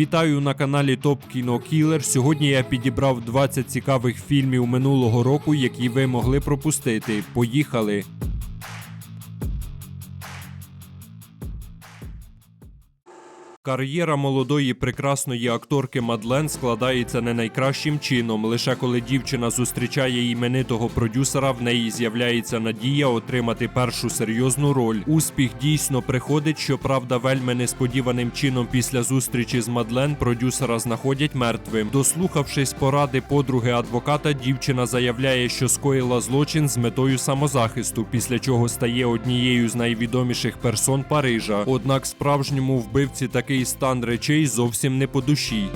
Вітаю на каналі Топ Кіно Кілер. Сьогодні я підібрав 20 цікавих фільмів минулого року, які ви могли пропустити. Поїхали! Кар'єра молодої прекрасної акторки Мадлен складається не найкращим чином. Лише коли дівчина зустрічає іменитого продюсера, в неї з'являється надія отримати першу серйозну роль. Успіх дійсно приходить, щоправда, вельми несподіваним чином після зустрічі з Мадлен продюсера знаходять мертвим. Дослухавшись поради подруги адвоката, дівчина заявляє, що скоїла злочин з метою самозахисту, після чого стає однією з найвідоміших персон Парижа. Однак справжньому вбивці такий стан речей зовсім не по душі.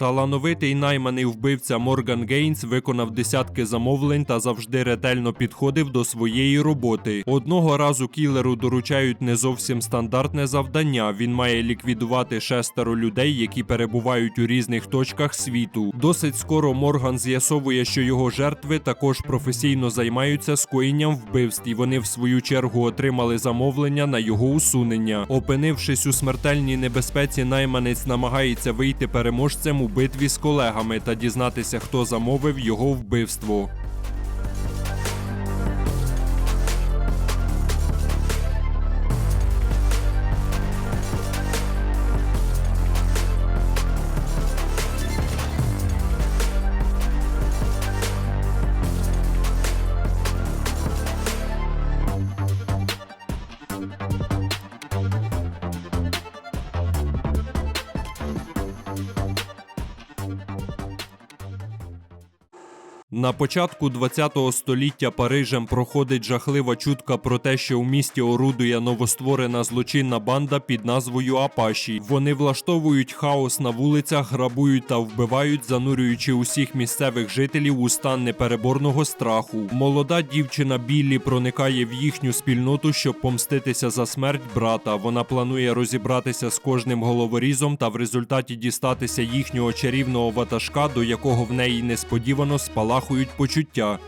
Талановитий найманий вбивця Морган Гейнс виконав десятки замовлень та завжди ретельно підходив до своєї роботи. Одного разу кілеру доручають не зовсім стандартне завдання. Він має ліквідувати шестеро людей, які перебувають у різних точках світу. Досить скоро Морган з'ясовує, що його жертви також професійно займаються скоєнням вбивств, і вони в свою чергу отримали замовлення на його усунення. Опинившись у смертельній небезпеці, найманець намагається вийти переможцем у битві з колегами та дізнатися, хто замовив його вбивство. На початку ХХ століття Парижем проходить жахлива чутка про те, що у місті орудує новостворена злочинна банда під назвою Апаші. Вони влаштовують хаос на вулицях, грабують та вбивають, занурюючи усіх місцевих жителів у стан непереборного страху. Молода дівчина Біллі проникає в їхню спільноту, щоб помститися за смерть брата. Вона планує розібратися з кожним головорізом та в результаті дістатися їхнього чарівного ватажка, до якого в неї несподівано спалахують почуття.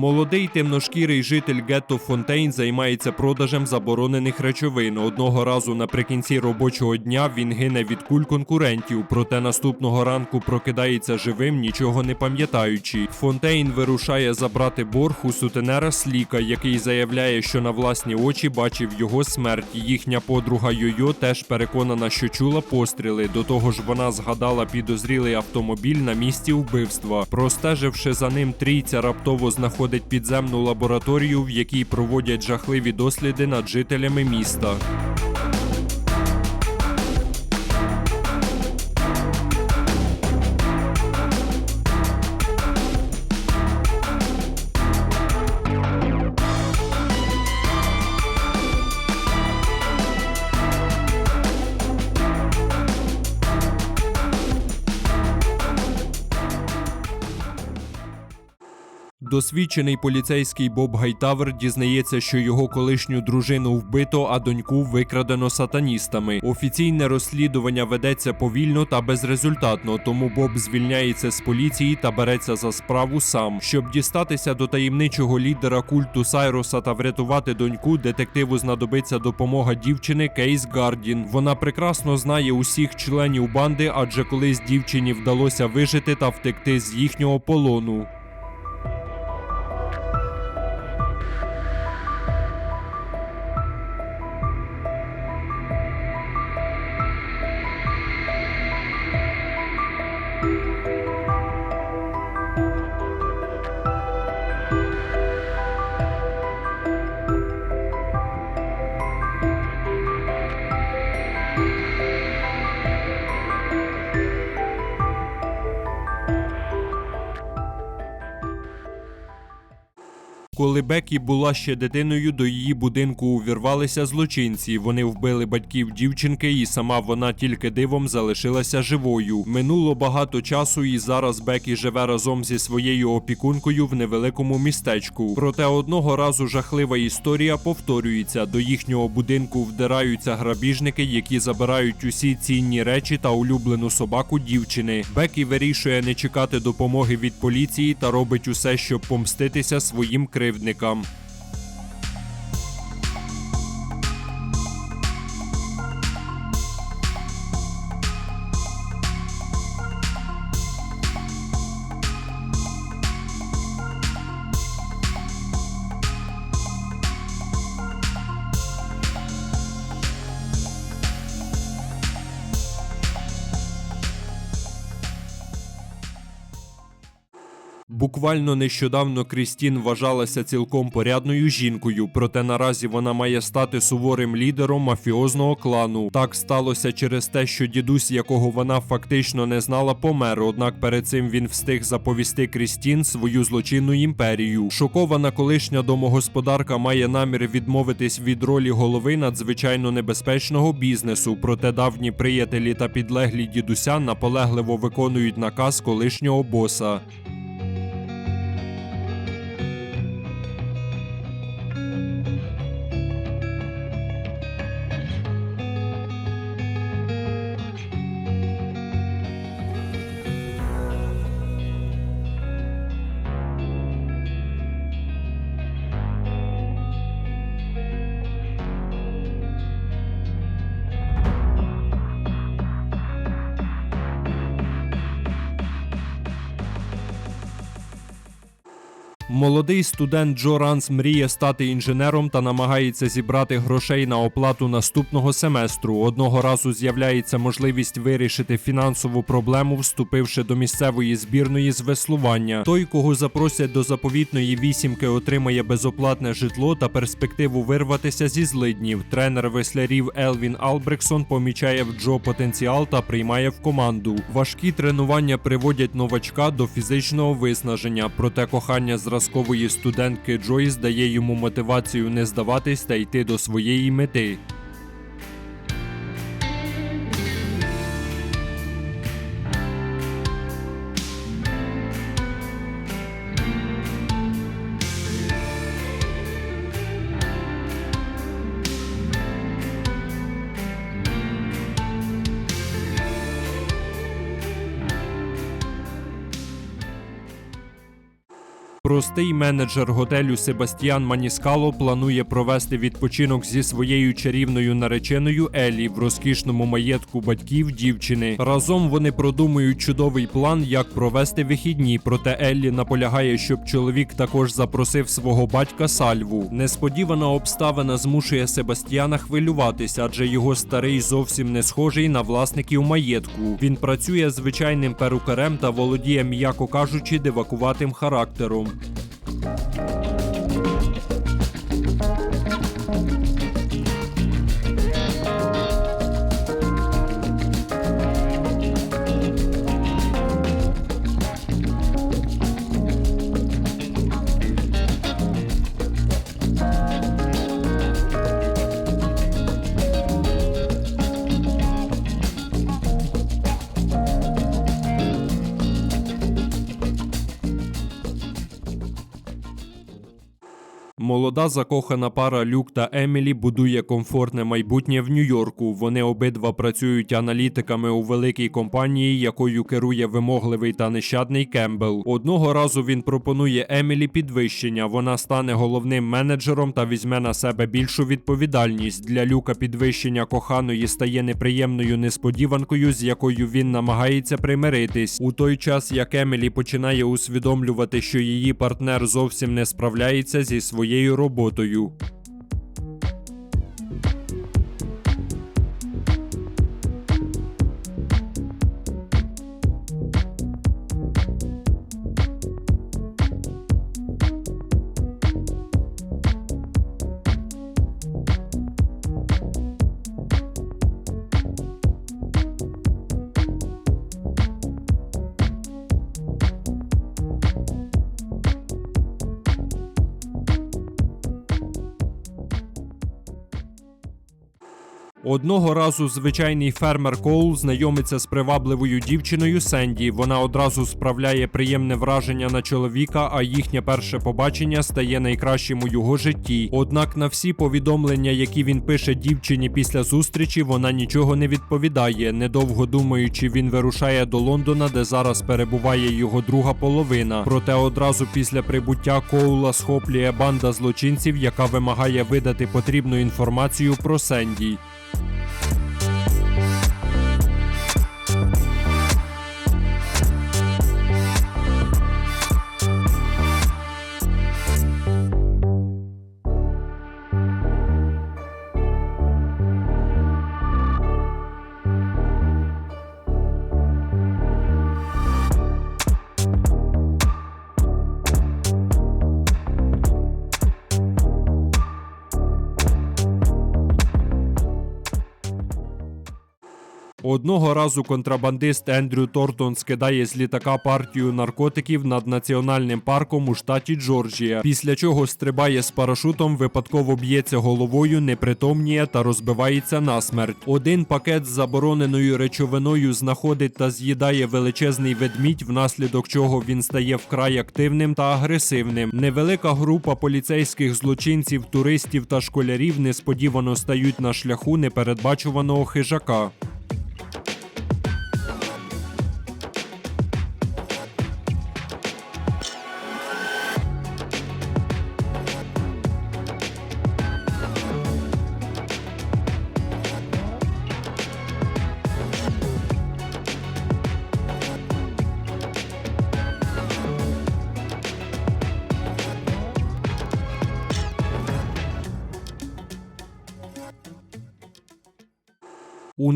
Молодий темношкірий житель гетто Фонтейн займається продажем заборонених речовин. Одного разу наприкінці робочого дня він гине від куль конкурентів, проте наступного ранку прокидається живим, нічого не пам'ятаючи. Фонтейн вирушає забрати борг у сутенера Сліка, який заявляє, що на власні очі бачив його смерть. Їхня подруга Йойо теж переконана, що чула постріли. До того ж, вона згадала підозрілий автомобіль на місці вбивства. Простеживши за ним, трійця раптово знаходить підземну лабораторію, в якій проводять жахливі досліди над жителями міста. Досвідчений поліцейський Боб Гайтавер дізнається, що його колишню дружину вбито, а доньку викрадено сатаністами. Офіційне розслідування ведеться повільно та безрезультатно, тому Боб звільняється з поліції та береться за справу сам. Щоб дістатися до таємничого лідера культу Сайроса та врятувати доньку, детективу знадобиться допомога дівчини Кейс Гардін. Вона прекрасно знає усіх членів банди, адже колись дівчині вдалося вижити та втекти з їхнього полону. Коли Бекі була ще дитиною, до її будинку увірвалися злочинці. Вони вбили батьків дівчинки, і сама вона тільки дивом залишилася живою. Минуло багато часу, і зараз Бекі живе разом зі своєю опікункою в невеликому містечку. Проте одного разу жахлива історія повторюється. До їхнього будинку вдираються грабіжники, які забирають усі цінні речі та улюблену собаку дівчини. Бекі вирішує не чекати допомоги від поліції та робить усе, щоб помститися своїм кривдникам. Буквально нещодавно Крістін вважалася цілком порядною жінкою, проте наразі вона має стати суворим лідером мафіозного клану. Так сталося через те, що дідусь, якого вона фактично не знала, помер. Однак перед цим він встиг заповісти Крістін свою злочинну імперію. Шокована колишня домогосподарка має намір відмовитись від ролі голови надзвичайно небезпечного бізнесу. Проте давні приятелі та підлеглі дідуся наполегливо виконують наказ колишнього боса. Молодий студент Джо Ранс мріє стати інженером та намагається зібрати грошей на оплату наступного семестру. Одного разу з'являється можливість вирішити фінансову проблему, вступивши до місцевої збірної з веслування. Той, кого запросять до заповітної вісімки, отримає безоплатне житло та перспективу вирватися зі злиднів. Тренер веслярів Елвін Албрексон помічає в Джо потенціал та приймає в команду. Важкі тренування приводять новачка до фізичного виснаження, проте кохання зразкової студентки Джойс дає йому мотивацію не здаватись та йти до своєї мети. Простий менеджер готелю Себастьян Маніскало планує провести відпочинок зі своєю чарівною нареченою Елі в розкішному маєтку батьків дівчини. Разом вони продумують чудовий план, як провести вихідні. Проте Еллі наполягає, щоб чоловік також запросив свого батька Сальву. Несподівана обставина змушує Себастьяна хвилюватися, адже його старий зовсім не схожий на власників маєтку. Він працює звичайним перукарем та володіє, м'яко кажучи, дивакуватим характером. Молода закохана пара Люк та Емілі будує комфортне майбутнє в Нью-Йорку. Вони обидва працюють аналітиками у великій компанії, якою керує вимогливий та нещадний Кембл. Одного разу він пропонує Емілі підвищення. Вона стане головним менеджером та візьме на себе більшу відповідальність. Для Люка підвищення коханої стає неприємною несподіванкою, з якою він намагається примиритись. У той час як Емілі починає усвідомлювати, що її партнер зовсім не справляється зі своєю роботою. Одного разу звичайний фермер Коул знайомиться з привабливою дівчиною Сенді. Вона одразу справляє приємне враження на чоловіка, а їхнє перше побачення стає найкращим у його житті. Однак на всі повідомлення, які він пише дівчині після зустрічі, вона нічого не відповідає. Недовго думаючи, він вирушає до Лондона, де зараз перебуває його друга половина. Проте одразу після прибуття Коула схоплює банда злочинців, яка вимагає видати потрібну інформацію про Сенді. Bye. Одного разу контрабандист Ендрю Тортон скидає з літака партію наркотиків над національним парком у штаті Джорджія, після чого стрибає з парашутом, випадково б'ється головою, непритомніє та розбивається насмерть. Один пакет з забороненою речовиною знаходить та з'їдає величезний ведмідь, внаслідок чого він стає вкрай активним та агресивним. Невелика група поліцейських злочинців, туристів та школярів несподівано стають на шляху непередбачуваного хижака.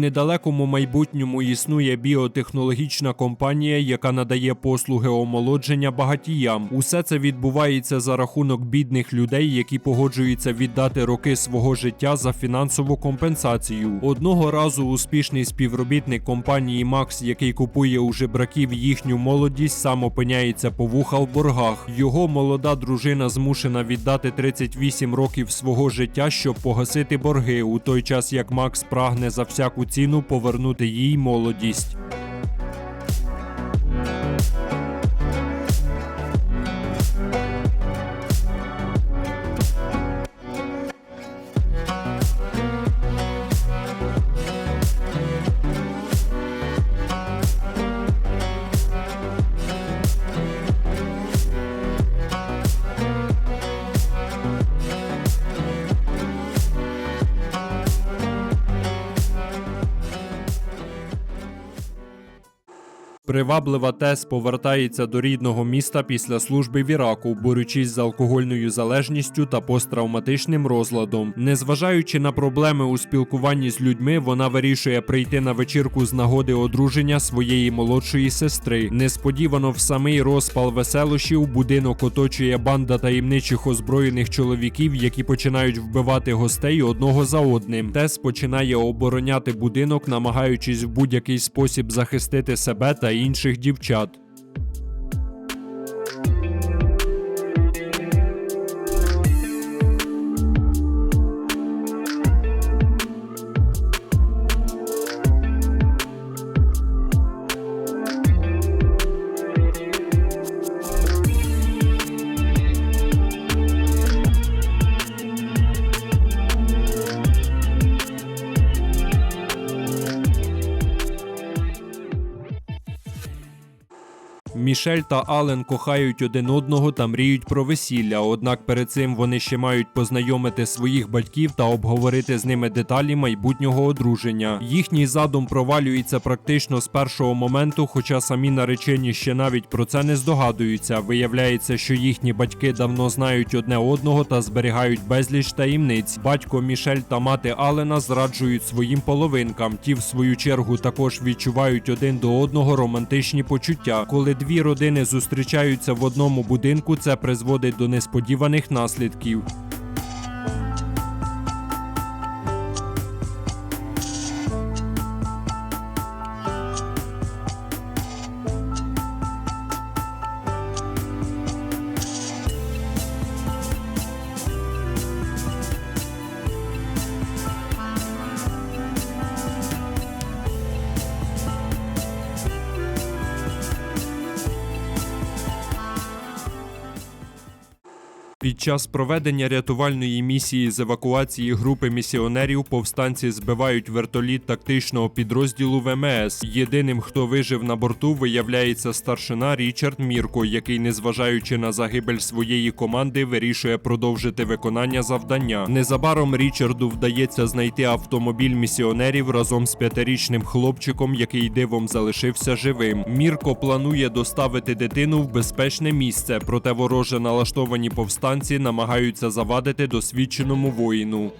Недалекому майбутньому існує біотехнологічна компанія, яка надає послуги омолодження багатіям. Усе це відбувається за рахунок бідних людей, які погоджуються віддати роки свого життя за фінансову компенсацію. Одного разу успішний співробітник компанії Макс, який купує у жебраків їхню молодість, сам опиняється по вуха в боргах. Його молода дружина змушена віддати 38 років свого життя, щоб погасити борги, у той час як Макс прагне за всяку ціну повернути їй молодість. Приваблива Тес повертається до рідного міста після служби в Іраку, борючись з алкогольною залежністю та посттравматичним розладом. Незважаючи на проблеми у спілкуванні з людьми, вона вирішує прийти на вечірку з нагоди одруження своєї молодшої сестри. Несподівано в самий розпал веселощів будинок оточує банда таємничих озброєних чоловіків, які починають вбивати гостей одного за одним. Тес починає обороняти будинок, намагаючись в будь-який спосіб захистити себе та інших дівчат. Мішель та Ален кохають один одного та мріють про весілля. Однак перед цим вони ще мають познайомити своїх батьків та обговорити з ними деталі майбутнього одруження. Їхній задум провалюється практично з першого моменту, хоча самі наречені ще навіть про це не здогадуються. Виявляється, що їхні батьки давно знають одне одного та зберігають безліч таємниць. Батько Мішель та мати Алена зраджують своїм половинкам. Ті, в свою чергу, також відчувають один до одного романтичні почуття. Коли дві родини зустрічаються в одному будинку, це призводить до несподіваних наслідків. Час проведення рятувальної місії з евакуації групи місіонерів повстанці збивають вертоліт тактичного підрозділу ВМС. Єдиним, хто вижив на борту, виявляється старшина Річард Мірко, який, незважаючи на загибель своєї команди, вирішує продовжити виконання завдання. Незабаром Річарду вдається знайти автомобіль місіонерів разом з п'ятирічним хлопчиком, який дивом залишився живим. Мірко планує доставити дитину в безпечне місце, проте вороже налаштовані повстанці намагаються завадити досвідченому воїну.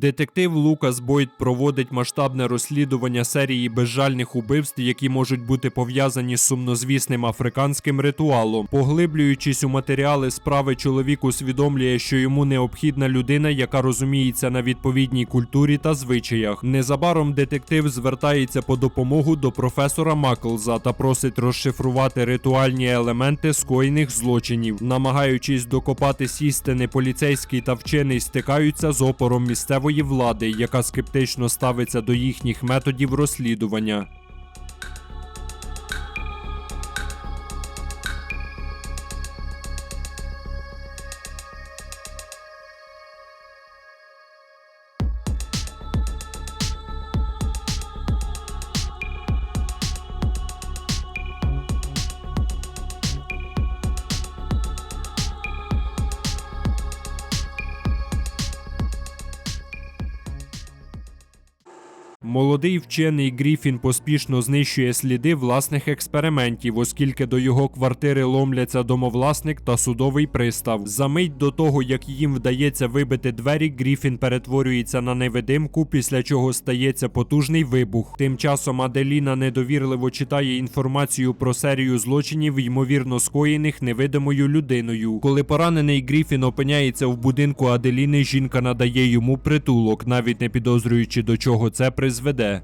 Детектив Лукас Бойд проводить масштабне розслідування серії безжальних убивств, які можуть бути пов'язані з сумнозвісним африканським ритуалом. Поглиблюючись у матеріали справи, чоловік усвідомлює, що йому необхідна людина, яка розуміється на відповідній культурі та звичаях. Незабаром детектив звертається по допомогу до професора Маклза та просить розшифрувати ритуальні елементи скоєних злочинів. Намагаючись докопатись істини, поліцейський та вчений стикаються з опором місцевої влади, яка скептично ставиться до їхніх методів розслідування. Вчений Гріфін поспішно знищує сліди власних експериментів, оскільки до його квартири ломляться домовласник та судовий пристав. За мить до того, як їм вдається вибити двері, Гріфін перетворюється на невидимку, після чого стається потужний вибух. Тим часом Аделіна недовірливо читає інформацію про серію злочинів, ймовірно скоєних невидимою людиною. Коли поранений Гріфін опиняється в будинку Аделіни, жінка надає йому притулок, навіть не підозрюючи до чого це призведе.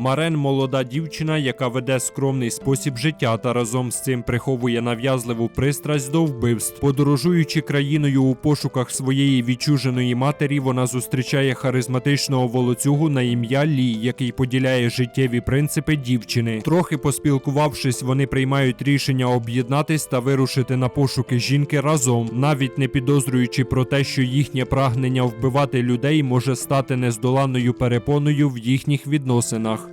Марен молода дівчина, яка веде скромний спосіб життя та разом з цим приховує нав'язливу пристрасть до вбивств. Подорожуючи країною у пошуках своєї відчуженої матері, вона зустрічає харизматичного волоцюгу на ім'я Лі, який поділяє життєві принципи дівчини. Трохи поспілкувавшись, вони приймають рішення об'єднатись та вирушити на пошуки жінки разом, навіть не підозрюючи про те, що їхнє прагнення вбивати людей може стати нездоланною перепоною в їхніх відносинах.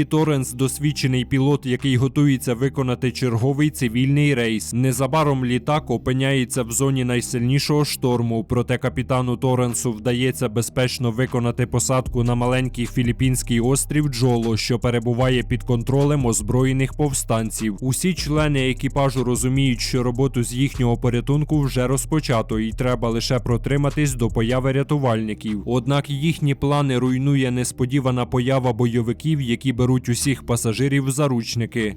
Броуді Торренс досвідчений пілот, який готується виконати черговий цивільний рейс. Незабаром літак опиняється в зоні найсильнішого шторму, проте капітану Торренсу вдається безпечно виконати посадку на маленький філіппінський острів Джоло, що перебуває під контролем озброєних повстанців. Усі члени екіпажу розуміють, що роботу з їхнього порятунку вже розпочато, і треба лише протриматись до появи рятувальників. Однак їхні плани руйнує несподівана поява бойовиків, які беруть усіх пасажирів заручники.